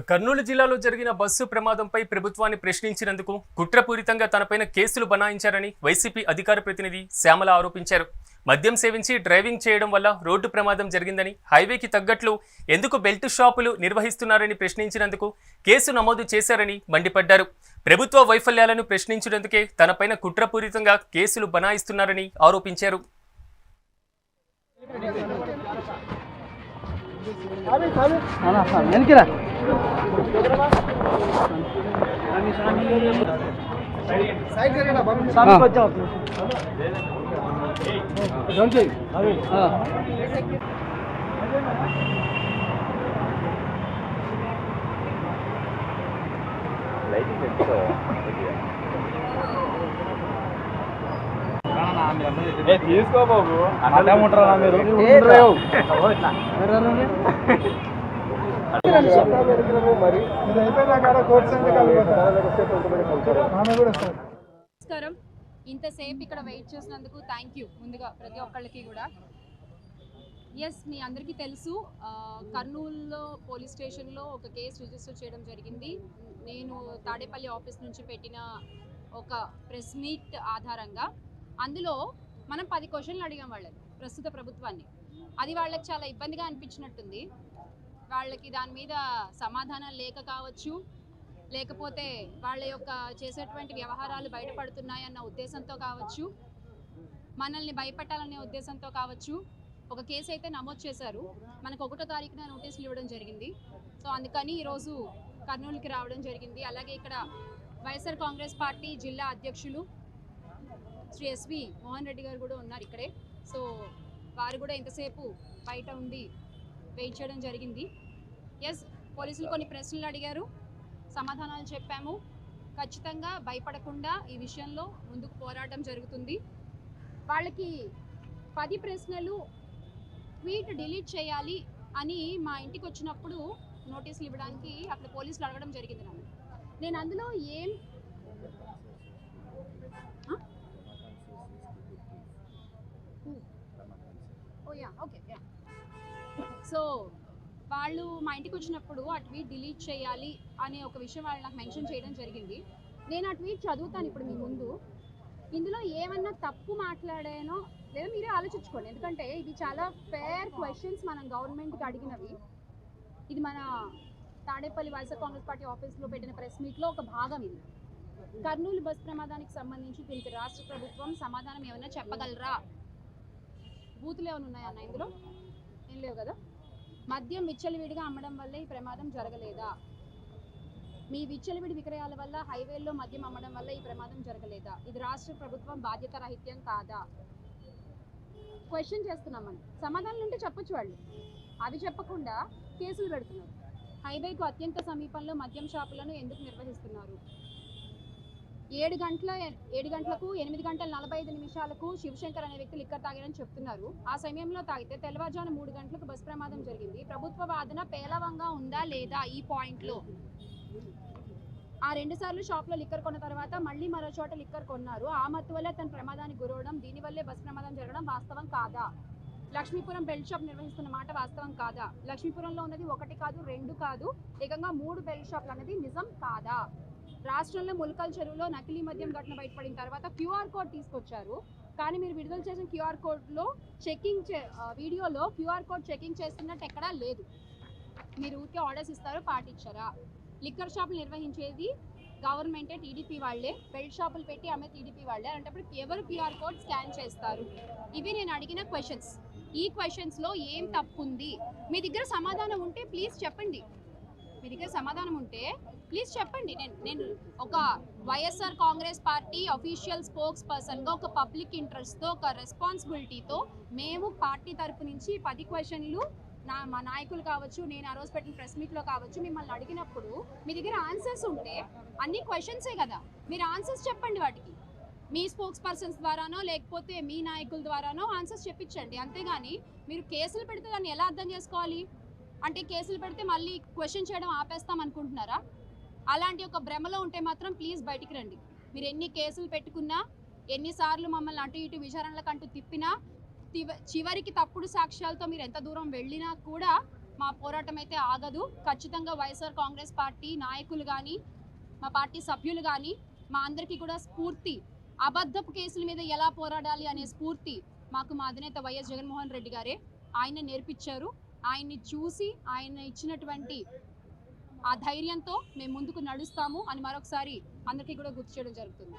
కర్నూలు జిల్లాలో జరిగిన బస్సు ప్రమాదంపై ప్రభుత్వాన్ని ప్రశ్నించినందుకు కుట్రపూరితంగా తనపైన కేసులు బనాయించారని వైసీపీ అధికార ప్రతినిధి శ్యామల ఆరోపించారు. మద్యం సేవించి డ్రైవింగ్ చేయడం వల్ల రోడ్డు ప్రమాదం జరిగిందని హైవేకి తగ్గట్లు ఎందుకు బెల్ట్ షాపులు నిర్వహిస్తున్నారని ప్రశ్నించినందుకు కేసు నమోదు చేశారని మండిపడ్డారు. ప్రభుత్వ వైఫల్యాలను ప్రశ్నించినందుకే తనపైన కుట్రపూరితంగా కేసులు బనాయిస్తున్నారని ఆరోపించారు. എനിക്കടാ ലൈറ്റിംഗ് എത്തിയോ తీసుకో బాబు. అడ్డం ఉంటారా మీరు? నమస్కారం. ఇంతసేపు ఇక్కడ వెయిట్ చేసినందుకు థ్యాంక్ యూ ముందుగా ప్రతి ఒక్కళ్ళకి కూడా. ఎస్ మీ అందరికీ తెలుసు కర్నూలులో పోలీస్ స్టేషన్లో ఒక కేసు రిజిస్టర్ చేయడం జరిగింది. నేను తాడేపల్లి ఆఫీస్ నుంచి పెట్టిన ఒక ప్రెస్ మీట్ ఆధారంగా అందులో మనం పది క్వశ్చన్లు అడిగాం వాళ్ళని ప్రస్తుత ప్రభుత్వాన్ని. అది వాళ్ళకి చాలా ఇబ్బందిగా అనిపించినట్టుంది. వాళ్ళకి దాని మీద సమాధానం లేక కావచ్చు లేకపోతే వాళ్ళ యొక్క చేసేటువంటి వ్యవహారాలు బయటపడుతున్నాయన్న ఉద్దేశంతో కావచ్చు మనల్ని భయపెట్టాలనే ఉద్దేశంతో కావచ్చు ఒక కేసు అయితే నమోదు చేశారు. మనకు ఒకటో తారీఖున నోటీసులు ఇవ్వడం జరిగింది. సో అందుకని ఈరోజు కర్నూలుకి రావడం జరిగింది. అలాగే ఇక్కడ వైఎస్ఆర్ కాంగ్రెస్ పార్టీ జిల్లా అధ్యక్షులు శ్రీ ఎస్వి మోహన్ రెడ్డి గారు కూడా ఉన్నారు ఇక్కడే. సో వారు కూడా ఇంతసేపు బయట ఉండి వెయిట్ చేయడం జరిగింది. ఎస్ పోలీసులు కొన్ని ప్రశ్నలు అడిగారు. సమాధానాలు చెప్పాము. ఖచ్చితంగా భయపడకుండా ఈ విషయంలో ముందుకు పోరాటం జరుగుతుంది. వాళ్ళకి పది ప్రశ్నలు ట్వీట్ డిలీట్ చేయాలి అని మా ఇంటికి వచ్చినప్పుడు నోటీసులు ఇవ్వడానికి అక్కడ పోలీసులు అడగడం జరిగింది నన్ను నేను అందులో ఏం ఆ? Oh yeah okay yeah so వాళ్ళు మా ఇంటికి వచ్చినప్పుడు ఆ ట్వీట్ డిలీట్ చేయాలి అనే ఒక విషయం వాళ్ళు నాకు మెన్షన్ చేయడం జరిగింది. నేను ఆ ట్వీట్ చదువుతాను ఇప్పుడు మీ ముందు. ఇందులో ఏమన్నా తప్పు మాట్లాడానో లేదా మీరే ఆలోచించుకోండి. ఎందుకంటే ఇది చాలా ఫేర్ క్వశ్చన్స్ మనం గవర్నమెంట్కి అడిగినవి. ఇది మన తాడేపల్లి వైఎస్ఆర్ కాంగ్రెస్ పార్టీ ఆఫీస్లో పెట్టిన ప్రెస్ మీట్లో ఒక భాగం ఇది. కర్నూలు బస్ ప్రమాదానికి సంబంధించి దీనికి రాష్ట్ర ప్రభుత్వం సమాధానం ఏమైనా చెప్పగలరా? బూతులు ఏమైనా ఉన్నాయన్న ఇందులో? ఏం లేవు కదా? మద్యం విచ్చలవిడిగా అమ్మడం వల్ల ఈ ప్రమాదం జరగలేదా? మీ విచ్చలవిడి విక్రయాల వల్ల హైవేల్లో మద్యం అమ్మడం వల్ల ఈ ప్రమాదం జరగలేదా? ఇది రాష్ట్ర ప్రభుత్వం బాధ్యత రాహిత్యం కాదా? క్వశ్చన్ చేస్తున్నాం మనం. సమాధానం ఉంటే చెప్పొచ్చు వాళ్ళు. అవి చెప్పకుండా కేసులు పెడుతున్నారు. హైవేకు అత్యంత సమీపంలో మద్యం షాపులను ఎందుకు నిర్వహిస్తున్నారు? ఏడు గంటల ఏడు గంటలకు ఎనిమిది గంటల నలభై ఐదు నిమిషాలకు శివశంకర్ అనే వ్యక్తి లిక్కర్ తాగారని చెప్తున్నారు. ఆ సమయంలో తాగితే తెల్లవారుజామున మూడు గంటలకు బస్ ప్రమాదం జరిగింది. ప్రభుత్వ వాదన పేలవంగా ఉందా లేదా ఈ పాయింట్లో? ఆ రెండు సార్లు షాప్లో లిక్కర్ కొన్న తర్వాత మళ్ళీ మరో చోట లిక్కర్ కొన్నారు. ఆ మత్తు వల్లే తన ప్రమాదానికి గురవడం దీనివల్లే బస్ ప్రమాదం జరగడం వాస్తవం కాదా? లక్ష్మీపురం బెల్ట్ షాప్ నిర్వహిస్తున్న మాట వాస్తవం కాదా? లక్ష్మీపురంలో ఉన్నది ఒకటి కాదు రెండు కాదు ఏకంగా మూడు బెల్ట్ షాప్లు అనేది నిజం కాదా? రాష్ట్రంలో ములకల్ చెరువులో నకిలీ మద్యం ఘటన బయటపడిన తర్వాత క్యూఆర్ కోడ్ తీసుకొచ్చారు. కానీ మీరు విడుదల చేసిన క్యూఆర్ కోడ్లో చెకింగ్ చే వీడియోలో క్యూఆర్ కోడ్ చెకింగ్ చేస్తున్నట్టు ఎక్కడా లేదు. మీరు ఊరికే ఆర్డర్స్ ఇస్తారు పాటించారా లిక్కర్ షాపులు నిర్వహించేది గవర్నమెంటే టీడీపీ వాళ్ళే. బెల్ట్ షాపులు పెట్టి ఆమె టీడీపీ వాళ్ళే. అలాంటప్పుడు ఎవరు క్యూఆర్ కోడ్ స్కాన్ చేస్తారు? ఇవి నేను అడిగిన క్వశ్చన్స్ ఈ క్వశ్చన్స్లో ఏం తప్పు ఉంది మీ దగ్గర సమాధానం ఉంటే ప్లీజ్ చెప్పండి. మీ దగ్గర సమాధానం ఉంటే ప్లీజ్ చెప్పండి. నేను నేను ఒక వైఎస్ఆర్ కాంగ్రెస్ పార్టీ అఫీషియల్ స్పోక్స్ పర్సన్గా ఒక పబ్లిక్ ఇంట్రెస్ట్తో ఒక రెస్పాన్సిబిలిటీతో మేము పార్టీ తరపు నుంచి పది క్వశ్చన్లు నా మా నాయకులు కావచ్చు నేను ఆ రోజు పెట్టిన ప్రెస్ మీట్లో కావచ్చు మిమ్మల్ని అడిగినప్పుడు మీ దగ్గర ఆన్సర్స్ ఉంటే అన్ని క్వశ్చన్సే కదా. మీరు ఆన్సర్స్ చెప్పండి వాటికి. మీ స్పోక్స్ పర్సన్స్ ద్వారానో లేకపోతే మీ నాయకుల ద్వారానో ఆన్సర్స్ చెప్పించండి. అంతేగాని మీరు కేసులు పెడితే దాన్ని ఎలా అర్థం చేసుకోవాలి? అంటే కేసులు పెడితే మళ్ళీ క్వశ్చన్ చేయడం ఆపేస్తాం అనుకుంటున్నారా? అలాంటి ఒక భ్రమలో ఉంటే మాత్రం ప్లీజ్ బయటికి రండి. మీరు ఎన్ని కేసులు పెట్టుకున్నా ఎన్నిసార్లు మమ్మల్ని అటు ఇటు విచారణలకంటూ తిప్పినా చివరికి తప్పుడు సాక్ష్యాలతో మీరు ఎంత దూరం వెళ్ళినా కూడా మా పోరాటం అయితే ఆగదు. ఖచ్చితంగా వైఎస్ఆర్ కాంగ్రెస్ పార్టీ నాయకులు కానీ మా పార్టీ సభ్యులు కానీ మా అందరికీ కూడా స్ఫూర్తి. అబద్ధపు కేసుల మీద ఎలా పోరాడాలి అనే స్ఫూర్తి మాకు మా అధినేత వైఎస్ జగన్మోహన్ రెడ్డి గారే. ఆయన నేర్పించారు. ఆయన్ని చూసి ఆయన ఇచ్చినటువంటి ఆ ధైర్యంతో మేము ముందుకు నడుస్తాము అని మరొకసారి అందరికీ కూడా గుర్తు చేయడం జరుగుతుంది.